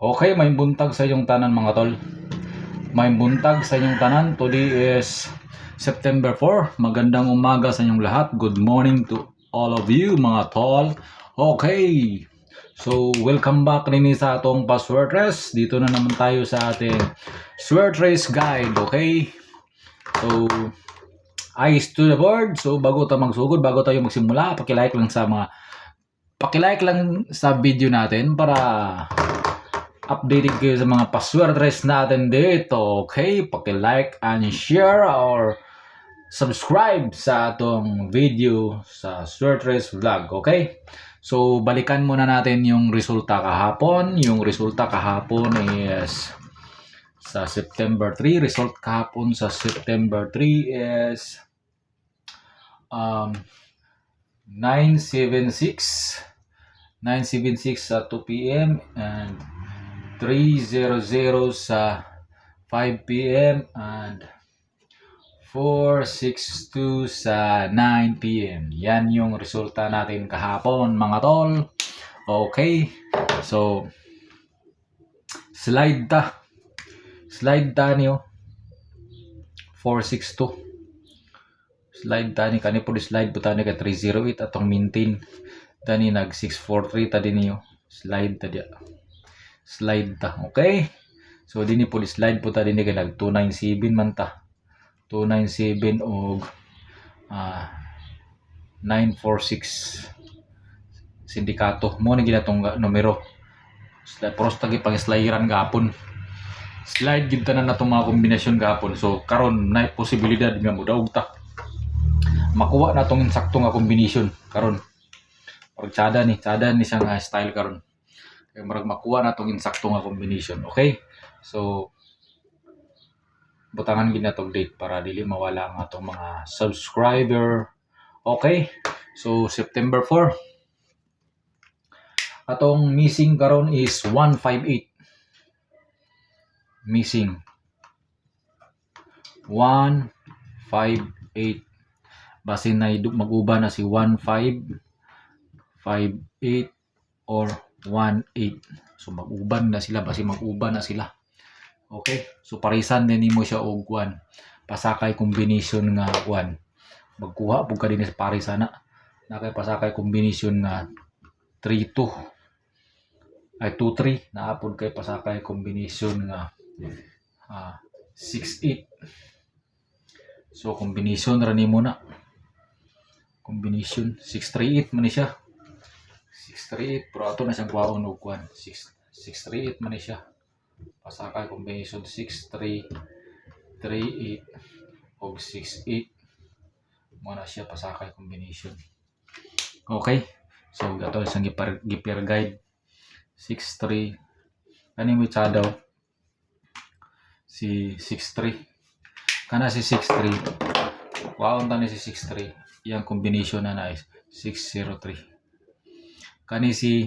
Okay, may buntag sa inyong tanan mga tol. May buntag sa inyong tanan. Today is September 4. Magandang umaga sa inyong lahat. Good morning to all of you mga tol. Okay. So, welcome back rin sa atong password race. Dito na naman tayo sa ating sword race guide. Okay. So, eyes to the board. So, bago tayo magsugod, bago tayo magsimula, pakilike lang sa mga pakilike lang sa video natin para updated kayo sa mga password race natin dito. Okay? Paki-like and share or subscribe sa atong video sa Sword Vlog. Okay? So, balikan muna natin yung resulta kahapon. Yung resulta kahapon is sa September 3. Result kahapon sa September 3 is um, 976 976 sa 2 p.m. and 300 sa 5 p.m. and 462 sa 9 p.m. Yan yung resulta natin kahapon mga tol. Okay. So, slide ta. Slide ta niyo. 462. Slide ta ni kani po slide po tani ka 308 atong maintain. Tani nag 643 ta din niyo. Slide ta dia slide ta. Okay? So, dini po slide po ta dini kay nag 297 man ta. 297 og ah 946 sindikato mo ni ga- numero. Slide pros tagi pang slideran gapon. Slide gid tanan natong mga kombinasyon gapon. So karon na posibilidad nga mudaog ta. Makuha na tong insakto nga kombinasyon karon. Pag tsada ni, tsada ni siya nga style karon. Kaya marag makuha na tong insakto nga combination. Okay? So, butangan gid na tong date para dili mawala ang atong mga subscriber. Okay? So, September 4. Atong missing karon is 158. Missing. 158. Basin na mag-uba na si 15 58 or 1.8. So mag-uban na sila basi mag-uban na sila. Okay? So parisan din nimo siya og kuan. Pasakay combination nga kuan. Magkuha pug ka din sa parisan na. Na kay pasakay combination nga 3-2 ay 2-3 naapod kay pasakay combination nga ah, 6-8 so combination ra nimo na combination 6-3-8 man siya 638 pero ato na siyang kwaon og kwan 6 638 man siya. Pasakay combination 6338 og 68 mo na siya pasakay combination. Okay so ato isang gipar gipir guide. 63 kani mo daw? Si 63 kana si 63 kwaon ta ni si 63 yang combination na na is 603 kani si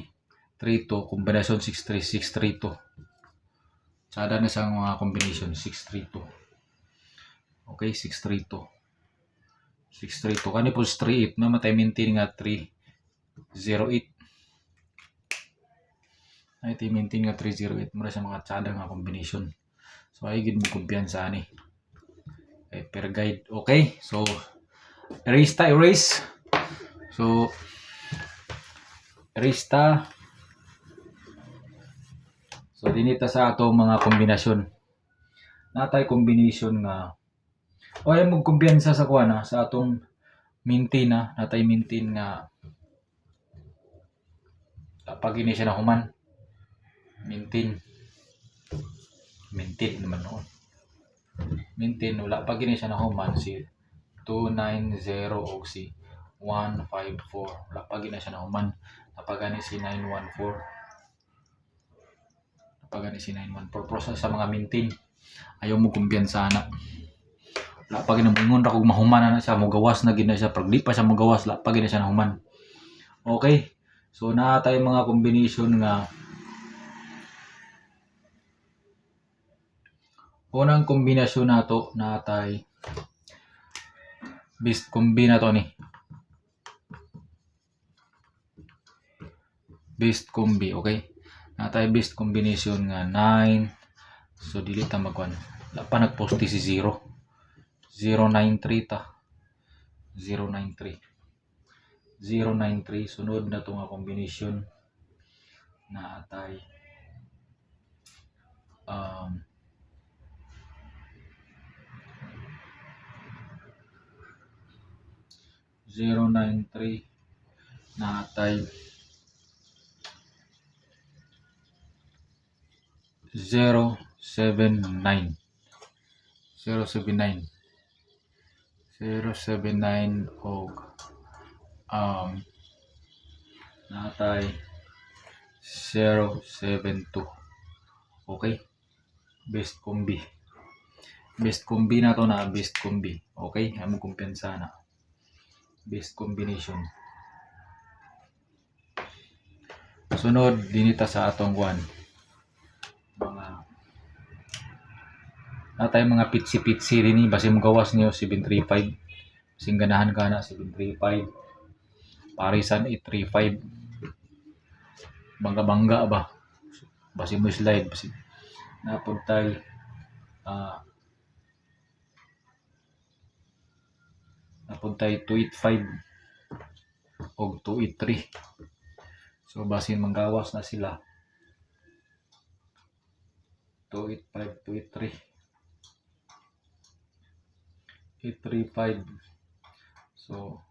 32 kombinasyon 63 632 sada na siyang mga combination 632 okay 632 632 kani po 38 na matay maintain nga 308 ay maintain nga 308 mura sa mga tsada nga combination so ay gid mo kumpiyansa ani okay, per guide. Okay so erase ta erase. So erase ta so dinita sa ato mga kombinasyon. Natay combination nga o ay mo kumpiyansa sa kuha na sa atong maintain na natay maintain nga pag ini siya na human. Maintain maintain naman noon. Maintain wala pag ini siya na human si 290 o si 154 wala pag ini siya na human napagani si 914 napagani si 914 process sa mga maintain. Ayaw mo kumpiyansa na wala pag inamungon ra kog mahuman na siya. Mogawas na gid na siya. Pag di pa siya mogawas wala pag ini siya na human okay. So naa tayo mga combination nga unang kombinasyon nato natay best combi na to ni best combi okay? Natay best combination nga 9 so dili ta magkuan wala pa nagposti si 0 093 ta. 093 093 sunod na to nga combination na atay um zero nine three na atay zero seven nine. zero seven nine. zero seven nine og um natay 072 okay? Best combi. Best combi na to na best combi. Okay? Amo kumpiyansa na. Best combination. Sunod dinita sa atong one mga natay mga pitsi pitsi rin ni basi mo gawas niyo 735 sing ganahan ka na 735 parisan 835 bangga-bangga ba? Basi mo slide basi napuntay ah. Napuntay 285 og 283 so basin manggawas na sila. 285 283 835 so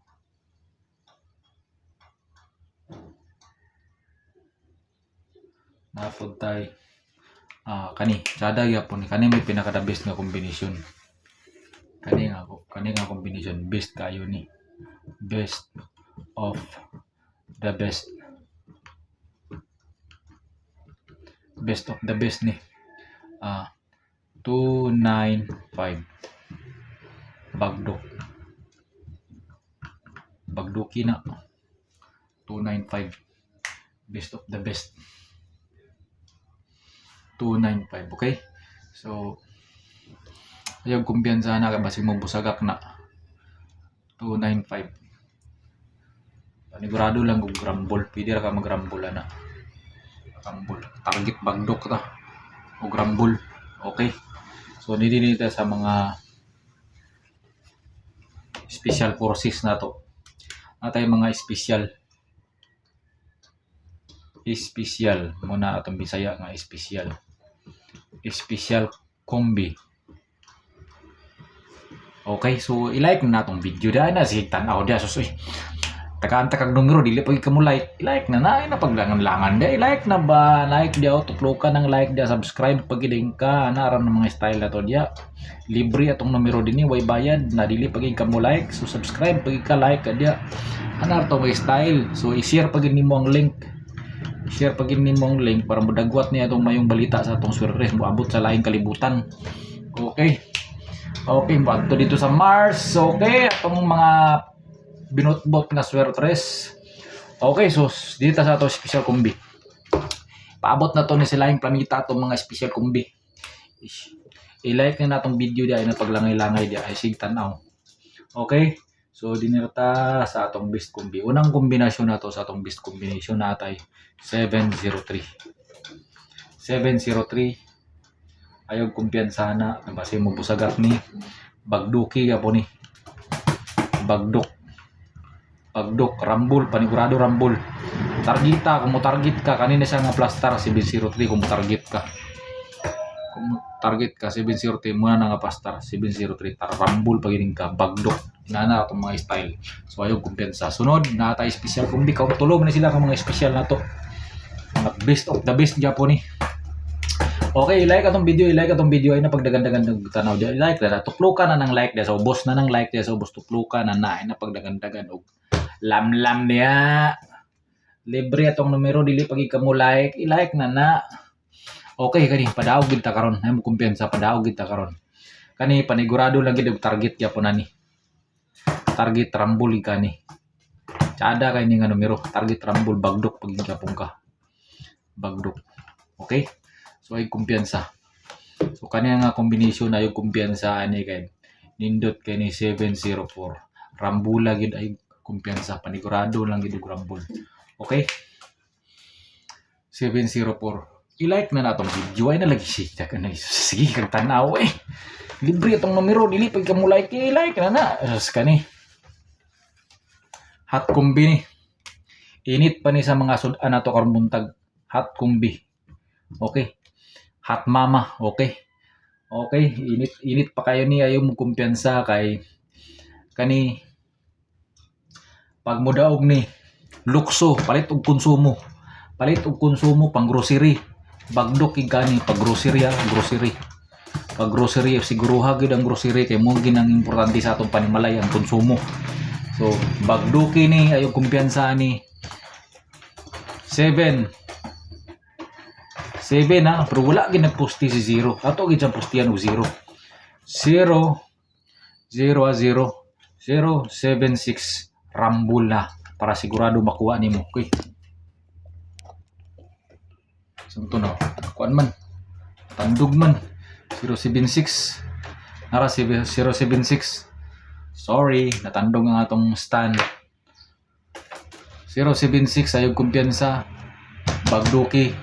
napuntay ah kani sada gyapon ni. Kani may pinaka the best nga combination. Kani nga kani nga combination best kayo ni. Best of the best. Best of the best ni. Ah 295 bagdok bagdoki na 295 best of the best. 295 okay? So ayaw kumpiyansa na kay basig mo busagak na. 295 panigurado lang kung grumble pwede ra ka magrumble na. Grumble target bagdok ta. O grumble okay? So nidinita sa mga special forces na to. Natay mga special? Special. Muna atong bisaya nga special. Special combi. Okay so i-like na natong video. Dahil na sige tanaw dia susoy takaan takag numero dili pag mo like. Like na na na paglangan-langan. Dia i-like na ba? Like dia tuplukan ng like dia subscribe pag iling ka. Anaran ng mga style na to dia libre atong numero din ni way bayad na dili pag ka mo like. So subscribe pag ka like ka dia anar to may style? So i-share pag nimo ang link. Share pag nimo ang link para modagwat niya itong mayong balita sa atong swerte mo abot sa laing kalibutan. Okay. Okay bato dito sa Mars. Okay atong mga binutbot nga swertres okay so dito sa ato special combi. Paabot na to ni sila yung planeta atong mga special Ish. i-like na natong video di ay na paglangay-langay di ay. Sig tanaw. Okay? So dinirta sa atong best combi. Unang kombinasyon na to sa atong best combination natay 703 703 ayaw kumpiyansa na. Basi mo busagak ni. Bagduki ka po ni. Bagdok bagdok rambol panigurado rambol targeta kung mo target ka kanina siya nga plastar 703 kung mo target ka kung target ka 703 muna na nga plastar 703 tar rambol pagining ka bagdok inana atong mga style so ayaw kumpiyansa sunod na tayo special kung di ka tulog na sila ka mga special na to mga best of the best Japo ni Okay, i-like atong video, i-like atong video ay na pagdagandagan ng tanaw diya. I-like na tuplukan na ng like diya. So boss na ng like diya. So boss tuplukan na na ay na pagdagandagan og lamlam niya. Libre atong numero dili pag ikaw mo like, i-like na na. Okay, kani padaog gid ta karon. Ay mo kumpiyansa padaog gid ta karon. Kani panigurado lang gid target ya po nani. Target rambol kani. Tsada kay ni nga numero. Target rambol bagdok pag ikapong ka. Bagdok. Okay? So ay kumpiyansa. So kanya nga combination na yung kumpiyansa ani kay nindot kay ni 704. Rambula gid ay kumpiyansa panigurado lang gid og rambol. Okay? 704. I-like na natong video ay nalagi siya ka na sige kang tanaw eh. Libre itong numero dili pag ka mo like i-like na na. Aras ka ni. Hot kumbi ni. Init pa ni sa mga sudan na to karong buntag. Hot kumbi. Okay. Hot mama. Okay. Okay. Init init pa kayo ni ayaw mo kumpiyansa kay kani pag mudaog ni lukso palit og konsumo. Palit og konsumo pang grocery. Bagdok ig kani pag grocery ah, grocery. Pag grocery siguruha gyud ang grocery kay mo ginang importante sa atong panimalay ang konsumo. So bagduki ni ayo kumpiyansa ni 7 7 ha pero wala gid nagposti si 0 ato gid siyang postihan og 0 0 0 a 0 076 Rambul na para sigurado makuha nimo. Kuy. Sumto na. Kuan man. Tandog man. 076. Nara si 076. Sorry, natandog ang atong stand. 076 ayog kumpiyansa. Bagduki.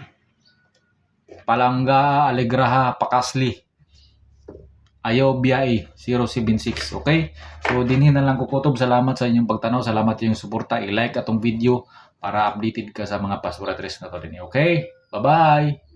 Palangga, Alegraha, Pakasli. Ayaw biyai 076 okay? So dinhin na lang ko kutob. Salamat sa inyong pagtanaw. Salamat sa inyong suporta. I-like atong video para updated ka sa mga pasura tres na to din okay? Bye bye